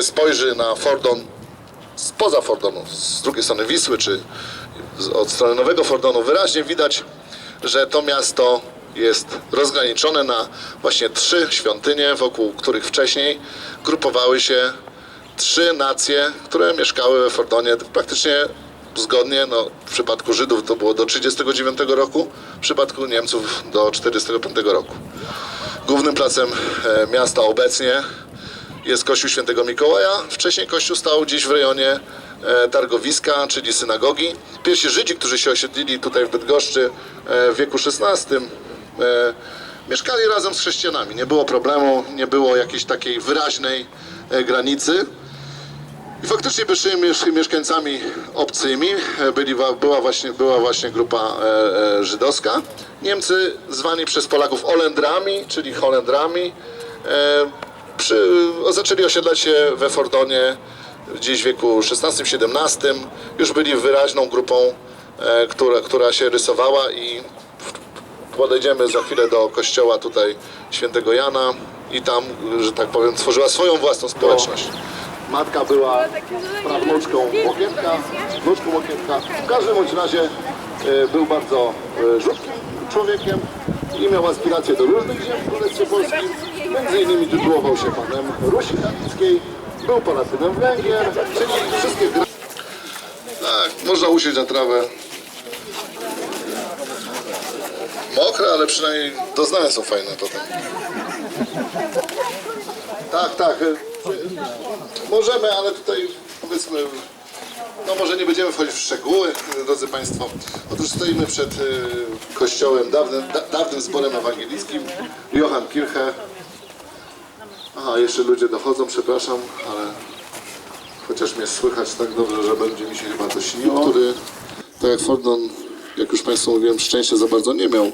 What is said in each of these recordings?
spojrzy na Fordon spoza Fordonu, z drugiej strony Wisły, czy od strony Nowego Fordonu, wyraźnie widać, że to miasto jest rozgraniczone na właśnie trzy świątynie, wokół których wcześniej grupowały się trzy nacje, które mieszkały we Fordonie praktycznie zgodnie. No, w przypadku Żydów to było do 1939 roku, w przypadku Niemców do 1945 roku. Głównym placem e, miasta obecnie jest kościół świętego Mikołaja. Wcześniej kościół stał gdzieś w rejonie e, targowiska, czyli synagogi. Pierwsi Żydzi, którzy się osiedlili tutaj w Bydgoszczy e, w wieku XVI, e, mieszkali razem z chrześcijanami. Nie było problemu, nie było jakiejś takiej wyraźnej granicy. I faktycznie byli miesz- mieszkańcami obcymi, byli, była, właśnie, była właśnie grupa e, e, żydowska. Niemcy zwani przez Polaków Olendrami, czyli Holendrami, e, przy, zaczęli osiedlać się we Fordonie gdzieś w wieku XVI-XVII. Już byli wyraźną grupą, e, która, która się rysowała i podejdziemy za chwilę do kościoła tutaj świętego Jana i tam, że tak powiem, tworzyła swoją własną społeczność. Matka była prawnuczką Łokiewka, wnuczką Łokiewka. W każdym bądź razie e, był bardzo e, rzutkim człowiekiem i miał aspiracje do różnych ziem w Królestwie Polskim. Między innymi tytułował się panem Rusi Kanickiej, był palatynem Węgier, czyli wszystkie gra... Tak, można usiąść na trawę. Mokre, ale przynajmniej doznania są fajne potem. Tak, tak. e, Możemy, ale tutaj powiedzmy, no może nie będziemy wchodzić w szczegóły, drodzy Państwo. Otóż stoimy przed e, kościołem, dawnym, da, dawnym zborem ewangelickim, Johann Kirche. Aha, jeszcze ludzie dochodzą, przepraszam, ale chociaż mnie słychać tak dobrze, że będzie mi się chyba to śniło. Który, tak jak Fordon, jak już Państwu mówiłem, szczęścia za bardzo nie miał,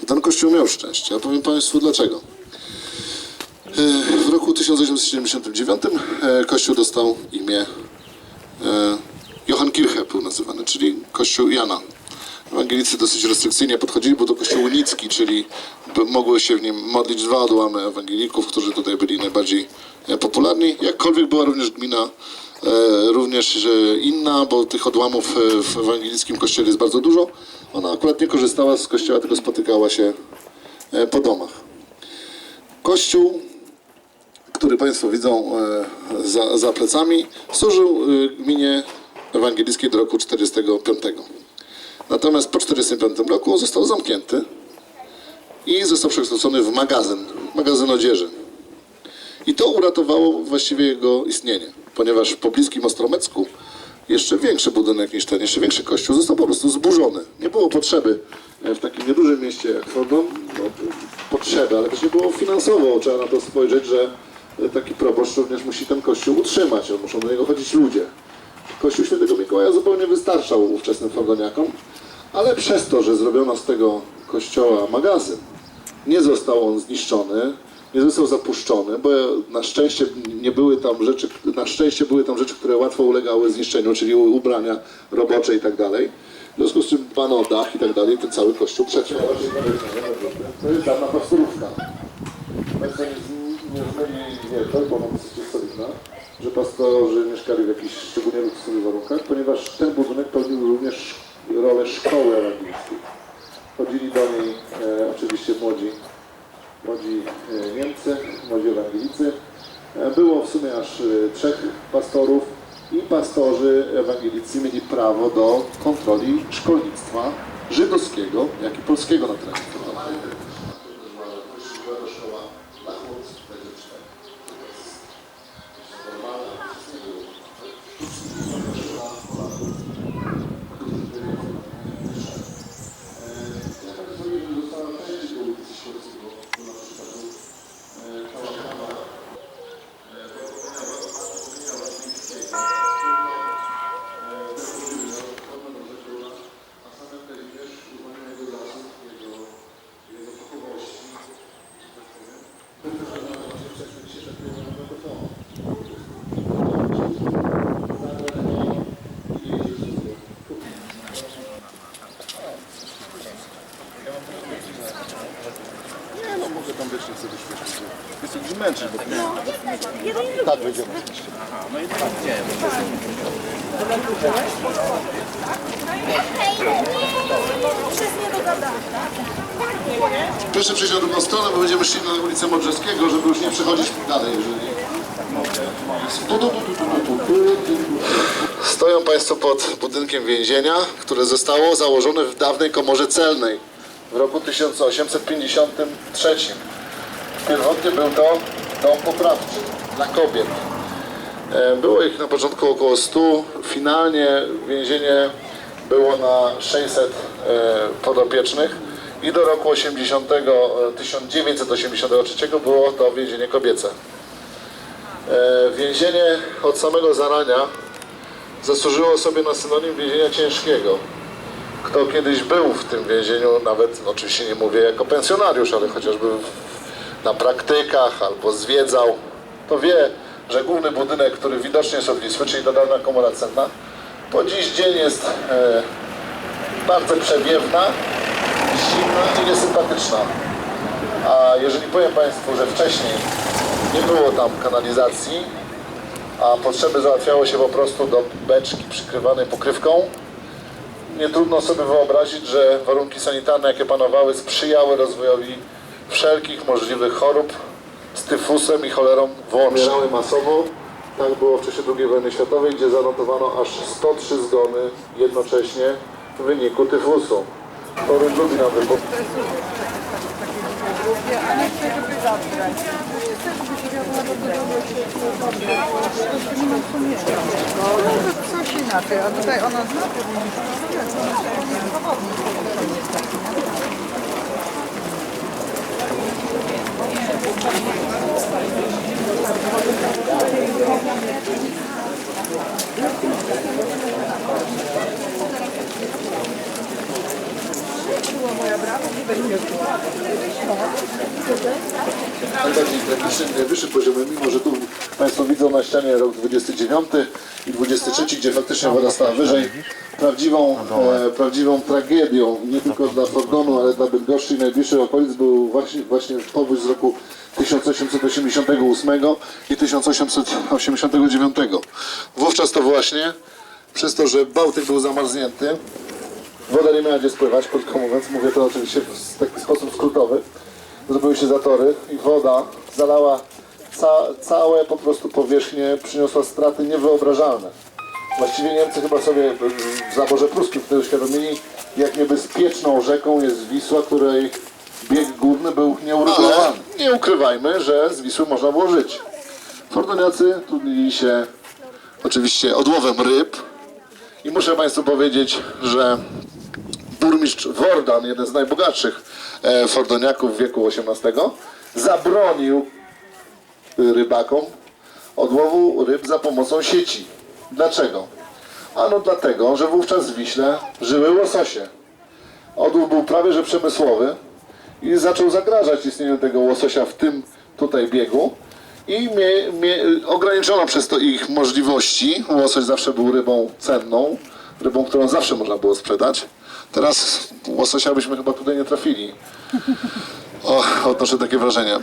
to ten kościół miał szczęście. A powiem Państwu dlaczego. W roku 1879 e, kościół dostał imię e, Johann Kirche był nazywany, czyli kościół Jana. Ewangelicy dosyć restrykcyjnie podchodzili, bo to kościół unicki, czyli mogły się w nim modlić dwa odłamy ewangelików, którzy tutaj byli najbardziej e, popularni. Jakkolwiek była również gmina e, również e, inna, bo tych odłamów w ewangelickim kościele jest bardzo dużo. Ona akurat nie korzystała z kościoła, tylko spotykała się po domach. Kościół który Państwo widzą za, za plecami, służył gminie ewangelickiej do roku 45. Natomiast po 45 roku został zamknięty i został przekształcony w magazyn, magazyn odzieży. I to uratowało właściwie jego istnienie, ponieważ w pobliskim Ostromecku jeszcze większy budynek niż ten, jeszcze większy kościół został po prostu zburzony. Nie było potrzeby e, w takim niedużym mieście jak Fordon, no, potrzeby, ale też nie było finansowo. Trzeba na to spojrzeć, że e, taki proboszcz również musi ten kościół utrzymać, muszą do niego chodzić ludzie. Kościół Świętego Mikołaja zupełnie wystarczał ówczesnym fordoniakom, ale przez to, że zrobiono z tego kościoła magazyn, nie został on zniszczony, nie został zapuszczony, bo na szczęście nie były tam rzeczy, na szczęście były tam rzeczy, które łatwo ulegały zniszczeniu, czyli ubrania robocze i tak dalej. W związku z czym dbano o dach i tak dalej, ten cały kościół przetrwał. To jest dawna pastorówka. Nie, nie zmieni wiedzą, bo ona dosyć jest solidna, że pastorzy mieszkali w jakichś szczególnie luksusowych warunkach, ponieważ ten budynek pełnił również rolę szkoły ewangelickiej. Chodzili do niej e, oczywiście młodzi, młodzi e, Niemcy, młodzi ewangelicy. E, było w sumie aż e, trzech pastorów i pastorzy ewangelicy mieli prawo do kontroli szkolnictwa żydowskiego, jak i polskiego na terenie tam wiecznie sobie świecić. Jest jakiś męczysz, bo nie. Tak będziemy. Aha, no i tak no nie. Proszę przejść na drugą stronę, bo będziemy szli na ulicę Modrzeskiego, żeby już nie przechodzić dalej, jeżeli... Stoją Państwo pod budynkiem więzienia, które zostało założone w dawnej komorze celnej w roku 1853. Pierwotnie był to dom poprawczy dla kobiet. E, Było ich na początku około 100. Finalnie więzienie było na 600 e, podopiecznych i do roku 80, e, 1983 było to więzienie kobiece. E, Więzienie od samego zarania zasłużyło sobie na synonim więzienia ciężkiego. Kto kiedyś był w tym więzieniu, nawet oczywiście nie mówię jako pensjonariusz, ale chociażby na praktykach albo zwiedzał, to wie, że główny budynek, który widocznie jest od Wisły, czyli dodana komora cenna, po dziś dzień jest e, bardzo przewiewna, zimna i niesympatyczna. A jeżeli powiem Państwu, że wcześniej nie było tam kanalizacji, a potrzeby załatwiało się po prostu do beczki przykrywanej pokrywką, nie trudno sobie wyobrazić, że warunki sanitarne, jakie panowały, sprzyjały rozwojowi wszelkich możliwych chorób z tyfusem i cholerą włącznie. Umierały masowo. Tak było w czasie II wojny światowej, gdzie zanotowano aż 103 zgony jednocześnie w wyniku tyfusu. Toruń lubi nam wybuch. Coś inaczej, a tutaj ona zna. Najbardziej tragicznym, najwyższym poziomem, mimo że tu Państwo widzą na ścianie rok 29 i 23, gdzie faktycznie woda stała wyżej. Prawdziwą, e, prawdziwą tragedią, nie tylko dla Fordonu, ale dla Bydgoszczy i najbliższych okolic był właśnie, właśnie powódź z roku 1888 i 1889. Wówczas to właśnie, przez to, że Bałtyk był zamarznięty, woda nie miała gdzie spływać, krótko mówiąc, mówię to oczywiście w taki sposób skrótowy, zrobiły się zatory i woda zalała ca całe po prostu powierzchnie, przyniosła straty niewyobrażalne. Właściwie Niemcy chyba sobie w zaborze pruskim wtedy uświadomili, jak niebezpieczną rzeką jest Wisła, której bieg górny był nieuregulowany. nie ukrywajmy, że z Wisły można było żyć. Fordoniacy trudnili się oczywiście odłowem ryb i muszę Państwu powiedzieć, że burmistrz Wordan, jeden z najbogatszych e, fordoniaków w wieku XVIII, zabronił rybakom odłowu ryb za pomocą sieci. Dlaczego? Ano dlatego, że wówczas w Wiśle żyły łososie. Odłów był prawie że przemysłowy i zaczął zagrażać istnieniu tego łososia w tym tutaj biegu i mie, mie, ograniczono przez to ich możliwości. Łosoś zawsze był rybą cenną, rybą, którą zawsze można było sprzedać. Teraz łososia byśmy chyba tutaj nie trafili. O, odnoszę takie wrażenie. E,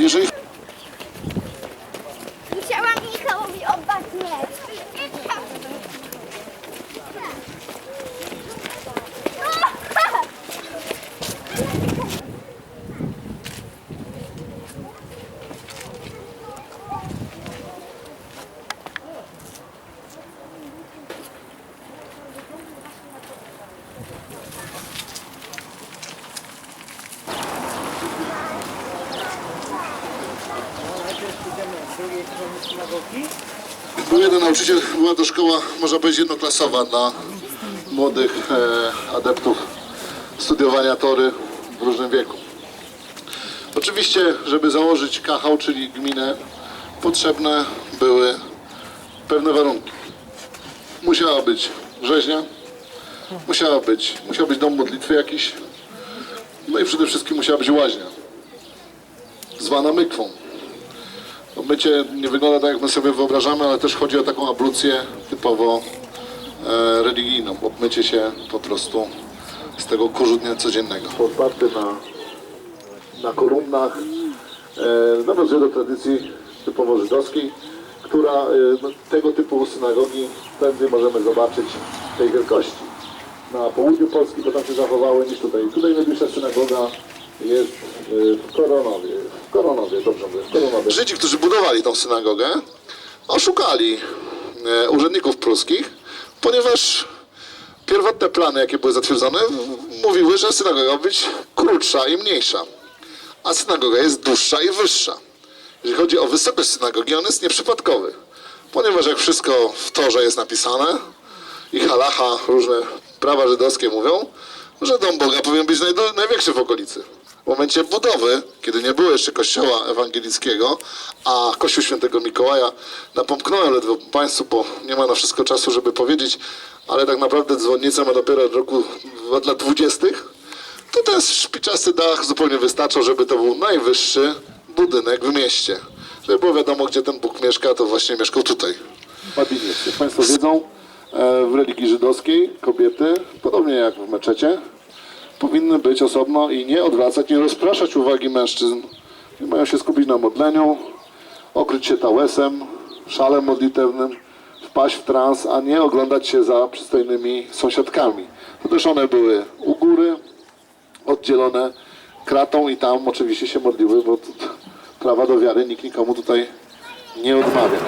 jeżeli Był jeden nauczyciel, była to szkoła, można powiedzieć, jednoklasowa dla młodych e, adeptów studiowania tory w różnym wieku. Oczywiście, żeby założyć kachał, czyli gminę, potrzebne były pewne warunki. Musiała być rzeźnia, musiała być, musiał być dom modlitwy jakiś, no i przede wszystkim musiała być łaźnia, zwana mykwą. Mycie nie wygląda tak, jak my sobie wyobrażamy, ale też chodzi o taką ablucję typowo e, religijną, bo mycie się po prostu z tego kurzu dnia codziennego. Podparty na, na kolumnach, e, nawiązuje do tradycji typowo żydowskiej która e, no, tego typu synagogi prędzej możemy zobaczyć tej wielkości. Na południu Polski to tam się zachowały niż tutaj. Tutaj najbliższa synagoga jest e, w Koronowie. Koronowie, dobrze mówię, Koronowie. Żydzi, którzy budowali tą synagogę, oszukali e, urzędników pruskich, ponieważ pierwotne plany, jakie były zatwierdzone, mówiły, że synagoga ma być krótsza i mniejsza, a synagoga jest dłuższa i wyższa. Jeżeli chodzi o wysokość synagogi, on jest nieprzypadkowy, ponieważ jak wszystko w Torze jest napisane i halacha, różne prawa żydowskie mówią, że dom Boga powinien być największy w okolicy. W momencie budowy, kiedy nie było jeszcze kościoła ewangelickiego, a kościół świętego Mikołaja, napomknąłem ledwo Państwu, bo nie ma na wszystko czasu, żeby powiedzieć, ale tak naprawdę dzwonnica ma dopiero od roku od lat 20., to ten szpiczasty dach zupełnie wystarczał, żeby to był najwyższy budynek w mieście. Żeby było wiadomo, gdzie ten Bóg mieszka, to właśnie mieszkał tutaj. Babiniec. Jak Państwo wiedzą, e, w religii żydowskiej kobiety, podobnie jak w meczecie, powinny być osobno i nie odwracać, nie rozpraszać uwagi mężczyzn. Mają się skupić na modleniu, okryć się tałesem, szalem modlitewnym, wpaść w trans, a nie oglądać się za przystojnymi sąsiadkami. To też one były u góry, oddzielone kratą i tam oczywiście się modliły, bo prawa do wiary nikt nikomu tutaj nie odmawia.